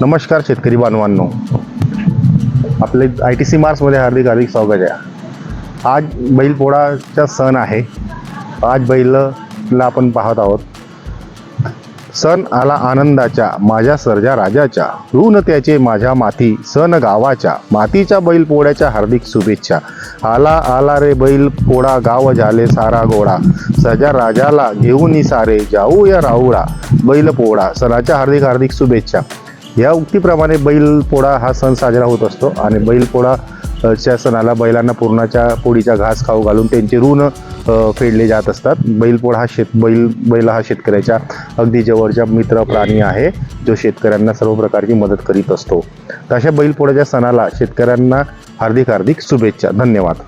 नमस्कार शेतकरी बांधवांनो. आपले आय टी सी मार्समध्ये हार्दिक हार्दिक स्वागत आहे. आज बैलपोळाचा सण आहे. आज बैलला आपण पाहत आहोत. सण आला आनंदाच्या माझ्या सर्जा राजाच्या ऋण त्याचे माझ्या माती सण गावाच्या मातीच्या बैलपोळ्याच्या हार्दिक शुभेच्छा. आला आला रे बैल पोळा गाव झाले सारा गोळा सजा राजाला घेऊन सारे जाऊ या राहुळा सणाच्या हार्दिक हार्दिक शुभेच्छा. या उक्तीप्रमाणे बैलपोळा हा सण साजरा होत असतो आणि बैलपोळा च्या सणाला बैलांना पूर्णाच्या पोळीचा घास खाऊ घालून त्यांचे ऋण फेडले जात असतात. बैलपोळा हा शेत बैल बैल हा शेतकऱ्याच्या अगदी जवळच्या मित्र प्राणी आहे जो शेतकऱ्यांना सर्व प्रकारची मदत करीत असतो. तशा बैलपोळ्याच्या सणाला शेतकऱ्यांना हार्दिक हार्दिक शुभेच्छा. धन्यवाद.